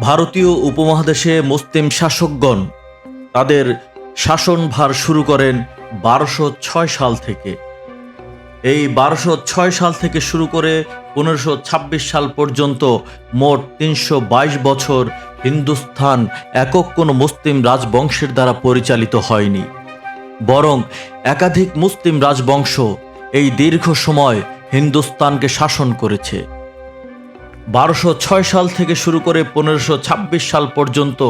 ভারতীয় উপমহাদেশে মুসলিম শাসকগণ তাদের শাসনভার শুরু করেন বারোশো ছয় সাল থেকে। এই বারোশো ছয় সাল থেকে শুরু করে পনেরোশো ছাব্বিশ সাল পর্যন্ত মোট তিনশো বাইশ বছর হিন্দুস্থান একক কোনো মুসলিম রাজবংশের দ্বারা পরিচালিত হয়নি। বরং একাধিক মুসলিম রাজবংশ এই দীর্ঘ সময় হিন্দুস্তানকে শাসন করেছে। বারোশো ছয় সাল থেকে শুরু করে পনেরোশো ছাব্বিশ সাল পর্যন্ত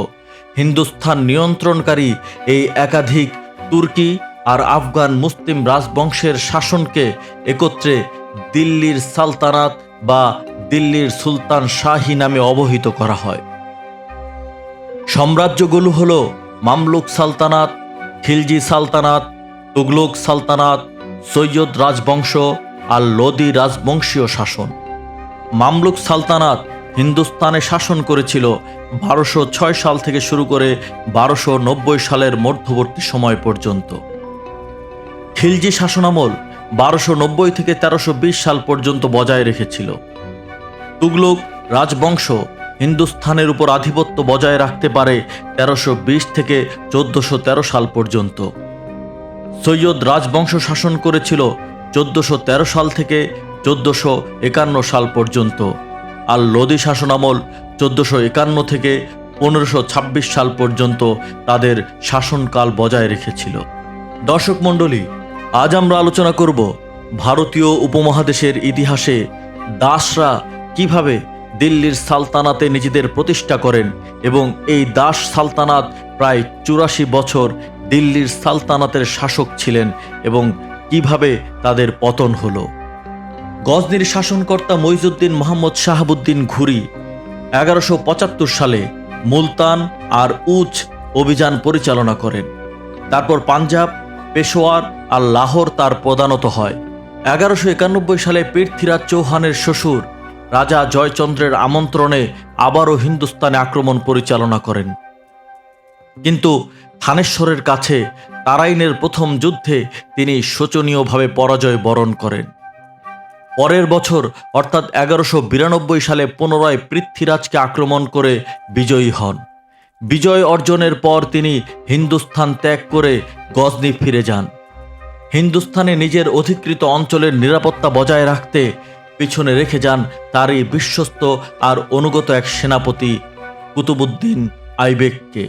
হিন্দুস্থান নিয়ন্ত্রণকারী এই একাধিক তুর্কি আর আফগান মুসলিম রাজবংশের শাসনকে একত্রে দিল্লির সালতানাত বা দিল্লির সুলতান শাহী নামে অবহিত করা হয়। সাম্রাজ্যগুলো হল মামলুক সালতানাত, খিলজি সালতানাত, তুগলক সালতানাত, সৈয়দ রাজবংশ আর লোদি রাজবংশীয় শাসন। মামলুক সালতানাত হিন্দুস্তানে শাসন করেছিল বারোশো ছয় সাল থেকে শুরু করে বারোশো নব্বই সালের মধ্যবর্তী সময় পর্যন্ত। খিলজি শাসনামল বারোশো নব্বই থেকে তেরোশো বিশ সাল পর্যন্ত বজায় রেখেছিল। তুগলক রাজবংশ হিন্দুস্থানের উপর আধিপত্য বজায় রাখতে পারে তেরোশো বিশ থেকে চোদ্দশো তেরো সাল পর্যন্ত। সৈয়দ রাজবংশ শাসন করেছিল চোদ্দশো তেরো সাল থেকে চোদ্দশো একান্ন সাল পর্যন্ত। আর লোদি শাসনামল চোদ্দশো একান্ন থেকে পনেরোশো ছাব্বিশ সাল পর্যন্ত তাদের শাসনকাল বজায় রেখেছিল। দর্শক মণ্ডলী, আজ আমরা আলোচনা করব ভারতীয় উপমহাদেশের ইতিহাসে দাসরা কীভাবে দিল্লির সালতানাতে নিজেদের প্রতিষ্ঠা করেন এবং এই দাস সালতানাত প্রায় চুরাশি বছর দিল্লির সালতানাতের শাসক ছিলেন এবং কীভাবে তাদের পতন হলো। গজনির শাসনকর্তা মইজুদ্দিন মোহাম্মদ শাহাবুদ্দিন ঘুরি, এগারোশো পঁচাত্তর সালে মুলতান আর উচ অভিযান পরিচালনা করেন। তারপর পাঞ্জাব, পেশোয়ার আর লাহোর তার প্রধানত হয়। এগারোশো একানব্বই সালে পৃথ্বীরাজ চৌহানের শ্বশুর রাজা জয়চন্দ্রের আমন্ত্রণে আবারও হিন্দুস্তানে আক্রমণ পরিচালনা করেন। কিন্তু থানেশ্বরের কাছে তারাইনের প্রথম যুদ্ধে তিনি শোচনীয়ভাবে পরাজয় বরণ করেন। পরের বছর, অর্থাৎ এগারোশো বিরানব্বই সালে পুনরায় পৃথ্বীরাজকে আক্রমণ করে বিজয়ী হন। বিজয় অর্জনের পর তিনি হিন্দুস্থান ত্যাগ করে গজনি ফিরে যান। হিন্দুস্থানে নিজের অধিকৃত অঞ্চলের নিরাপত্তা বজায় রাখতে পিছনে রেখে যান তারই বিশ্বস্ত আর অনুগত এক সেনাপতি কুতুবুদ্দিন আইবেককে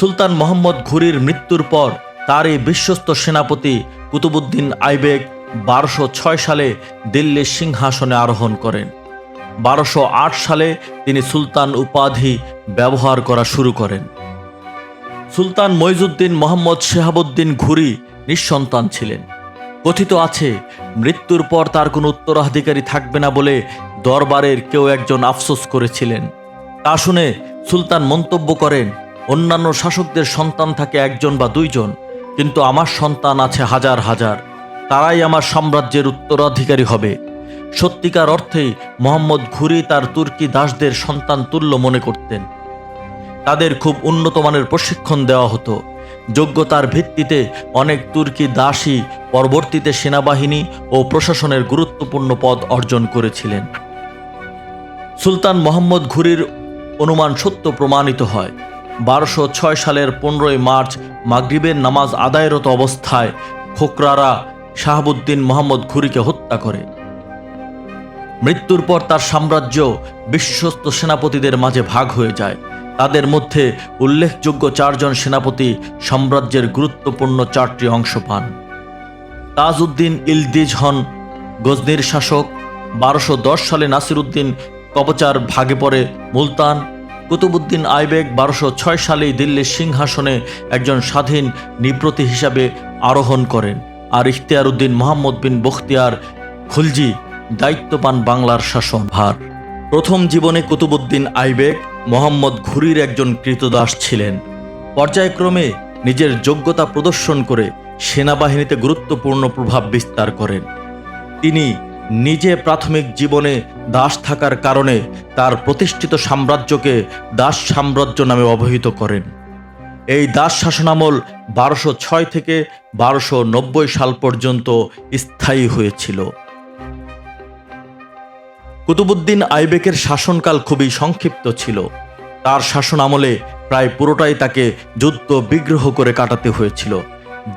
সুলতান মোহাম্মদ ঘুরির মৃত্যুর পর তারই বিশ্বস্ত সেনাপতি কুতুবুদ্দিন আইবেক বারোশো ছয় সালে দিল্লির সিংহাসনে আরোহণ করেন। বারোশো আট সালে তিনি সুলতান উপাধি ব্যবহার করা শুরু করেন। সুলতান মইজুদ্দিন মোহাম্মদ শেহাবুদ্দিন ঘুরি নিঃসন্তান ছিলেন। কথিত আছে, মৃত্যুর পর তার কোনো উত্তরাধিকারী থাকবে না বলে দরবারের কেউ একজন আফসোস করেছিলেন। তা শুনে সুলতান মন্তব্য করেন, অন্যান্য শাসকদের সন্তান থাকে একজন বা দুইজন, কিন্তু আমার সন্তান আছে হাজার হাজার। তারাই আমার সাম্রাজ্যের উত্তরাধিকারী হবে। সত্যিকার অর্থে মোহাম্মদ ঘুরি তার তুর্কি দাসদের সন্তান তুল্য মনে করতেন। তাদের খুব উন্নত মানের প্রশিক্ষণ দেওয়া হতো। যোগ্যতার ভিত্তিতে অনেক তুর্কি দাসী পরবর্তীতে সেনাবাহিনী ও প্রশাসনের গুরুত্বপূর্ণ পদ অর্জন করেছিলেন। সুলতান মোহাম্মদ ঘুরির অনুমান সত্য প্রমাণিত হয়। বারোশো ছয় সালের পনেরোই মার্চ মাগরিবের নামাজ আদায়রত অবস্থায় খোকরারা শাহাবুদ্দিন মোহাম্মদ ঘুরিকে হত্যা করে। মৃত্যুর পর তার সাম্রাজ্য বিশ্বস্ত সেনাপতিদের মাঝে ভাগ হয়ে যায়। তাদের মধ্যে উল্লেখযোগ্য চারজন সেনাপতি সাম্রাজ্যের গুরুত্বপূর্ণ চারটি অংশ পান। তাজউদ্দিন ইলদিজ হন গজনির শাসক। বারোশো সালে নাসিরুদ্দিন কবচার ভাগে পড়ে মুলতান। কুতুবুদ্দিন আইবেক বারোশো ছয় সালেই দিল্লির সিংহাসনে একজন স্বাধীন নিব্রতি হিসাবে আরোহণ করেন। আর ইখতিয়ার উদ্দিন মোহাম্মদ বিন বখতিয়ার খুলজি দায়িত্ব পান বাংলার শাসন ভার। প্রথম জীবনে কুতুবুদ্দিন আইবেক মোহাম্মদ ঘুরির একজন কৃতদাস ছিলেন। পর্যায়ক্রমে নিজের যোগ্যতা প্রদর্শন করে সেনাবাহিনীতে গুরুত্বপূর্ণ প্রভাব বিস্তার করেন। তিনি নিজে প্রাথমিক জীবনে দাস থাকার কারণে তার প্রতিষ্ঠিত সাম্রাজ্যকে দাস সাম্রাজ্য নামে অবহিত করেন। এই দাস শাসনামল বারোশো ছয় থেকে বারোশো নব্বই সাল পর্যন্ত স্থায়ী হয়েছিল। কুতুবুদ্দিন আইবেকের শাসনকাল খুবই সংক্ষিপ্ত ছিল। তার শাসন আমলে প্রায় পুরোটাই তাকে যুদ্ধ বিগ্রহ করে কাটাতে হয়েছিল।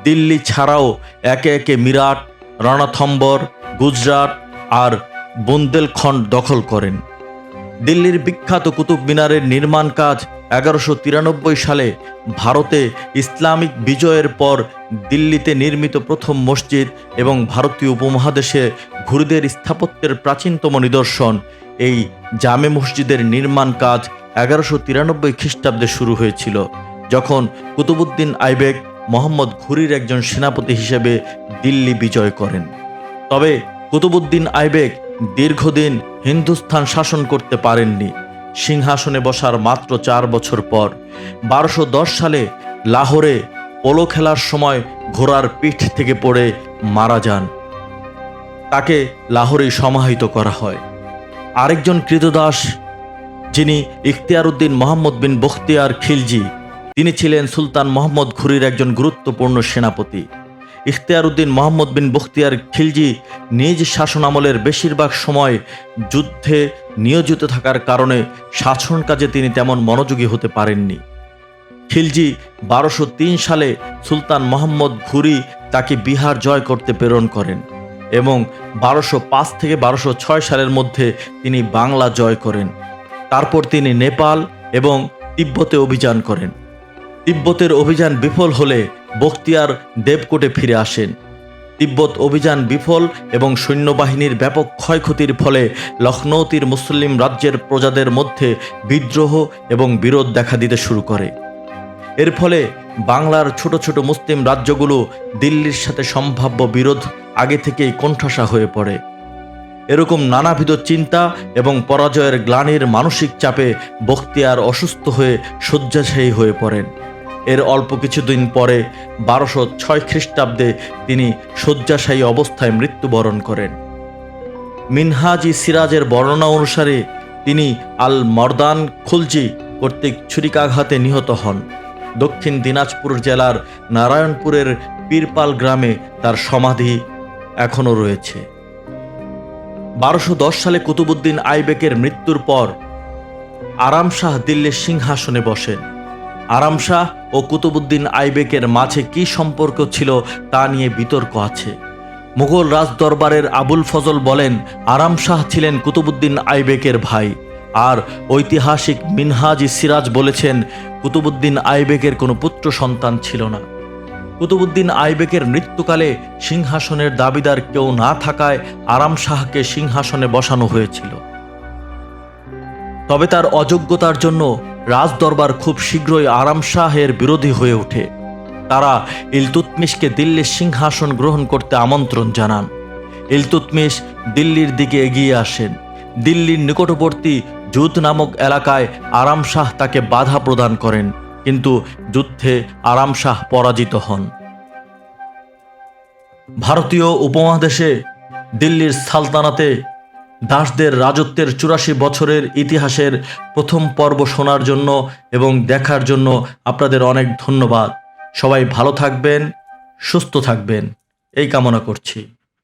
দিল্লি ছাড়াও একে একে মিরাট, রণথম্বর, গুজরাট আর বুন্দেলখণ্ড দখল করেন। দিল্লির বিখ্যাত কুতুব মিনারের নির্মাণ কাজ এগারোশো তিরানব্বই সালে ভারতে ইসলামিক বিজয়ের পর দিল্লিতে নির্মিত প্রথম মসজিদ এবং ভারতীয় উপমহাদেশে ঘুরিদের স্থাপত্যের প্রাচীনতম নিদর্শন। এই জামে মসজিদের নির্মাণ কাজ এগারোশো তিরানব্বই খ্রিস্টাব্দে শুরু হয়েছিল, যখন কুতুবুদ্দিন আইবেক মোহাম্মদ ঘুরির একজন সেনাপতি হিসেবে দিল্লি বিজয় করেন। তবে কুতুবুদ্দিন আইবেক দীর্ঘদিন হিন্দুস্থান শাসন করতে পারেননি। সিংহাসনে বসার মাত্র চার বছর পর বারোশো সালে লাহোরে পোলো খেলার সময় ঘোড়ার পিঠ থেকে পড়ে মারা যান। তাকে লাহোরেই সমাহিত করা হয়। আরেকজন কৃতদাস যিনি ইখতিয়ার উদ্দিন মোহাম্মদ বিন বখতিয়ার খিলজি, তিনি ছিলেন সুলতান মোহাম্মদ ঘুরির একজন গুরুত্বপূর্ণ সেনাপতি। ইখতিয়ার উদ্দিন মোহাম্মদ বিন বখতিয়ার খিলজি নিজ শাসনামলের বেশিরভাগ সময় যুদ্ধে নিয়োজিত থাকার কারণে শাসন কাজে তিনি তেমন মনোযোগী হতে পারেননি। খিলজি বারোশো সালে সুলতান মোহাম্মদ ঘুরি তাকে বিহার জয় করতে প্রেরণ করেন এবং বারোশো পাঁচ থেকে বারোশো ছয় সালের মধ্যে তিনি বাংলা জয় করেন। তারপর তিনি নেপাল এবং তিব্বতে অভিযান করেন। তিব্বতের অভিযান বিফল হলে বখতিয়ার দেবকোটে ফিরে আসেন। তিব্বত অভিযান বিফল এবং সৈন্যবাহিনীর ব্যাপক ক্ষয়ক্ষতির ফলে লখনৌতির মুসলিম রাজ্যের প্রজাদের মধ্যে বিদ্রোহ এবং বিরোধ দেখা দিতে শুরু করে। এর ফলে বাংলার ছোট ছোট মুসলিম রাজ্যগুলো দিল্লির সাথে সম্ভাব্য বিরোধ আগে থেকেই কোণঠাসা হয়ে পড়ে। এরকম নানাবিধ চিন্তা এবং পরাজয়ের গ্লানির মানসিক চাপে বখতিয়ার অসুস্থ হয়ে শয্যাশায়ী হয়ে পড়েন। এর অল্প কিছুদিন পরে বারোশো ছয় খ্রিস্টাব্দে তিনি শয্যাশায়ী অবস্থায় মৃত্যুবরণ করেন। মিনহাজি সিরাজের বর্ণনা অনুসারে তিনি আল মর্দান খুলজি কর্তৃক ছুরিকাঘাতে নিহত হন। দক্ষিণ দিনাজপুর জেলার নারায়ণপুরের পীরপাল গ্রামে তার সমাধি এখনও রয়েছে। বারোশো দশ সালে কুতুবুদ্দিন আইবেকের মৃত্যুর পর আরাম শাহ দিল্লির সিংহাসনে বসেন। আরাম শাহ ও কুতুবুদ্দিন আইবেকের মাঝে কি সম্পর্ক ছিল তা নিয়ে বিতর্ক আছে। মুঘল রাজদরবারের আবুল ফজল বলেন আরাম শাহ ছিলেন কুতুবুদ্দিন আইবেকের ভাই। আর ঐতিহাসিক মিনহাজি সিরাজ বলেছেন কুতুবুদ্দিন আইবেকের কোনো পুত্র সন্তান ছিল না। কুতুবুদ্দিন আইবেকের মৃত্যুকালে সিংহাসনের দাবিদার কেউ না থাকায় আরাম শাহকে সিংহাসনে বসানো হয়েছিল। তবে তার অযোগ্যতার জন্য রাজদরবার খুব শীঘ্রই আরাম শাহের বিরোধী হয়ে ওঠে। তারা ইলতুতমিশকে দিল্লির সিংহাসন গ্রহণ করতে আমন্ত্রণ জানান। ইলতুতমিশ দিল্লির দিকে এগিয়ে আসেন। দিল্লির নিকটবর্তী জুত নামক এলাকায় আরাম শাহ তাকে বাধা প্রদান করেন, কিন্তু যুদ্ধে আরাম শাহ পরাজিত হন। ভারতীয় উপমহাদেশে দিল্লির সালতানাতে দাসদের রাজত্বের চুরাশি বছরের ইতিহাসের প্রথম পর্ব শোনার জন্য এবং দেখার জন্য আপনাদের অনেক ধন্যবাদ। সবাই ভালো থাকবেন, সুস্থ থাকবেন। এই কামনা করছি।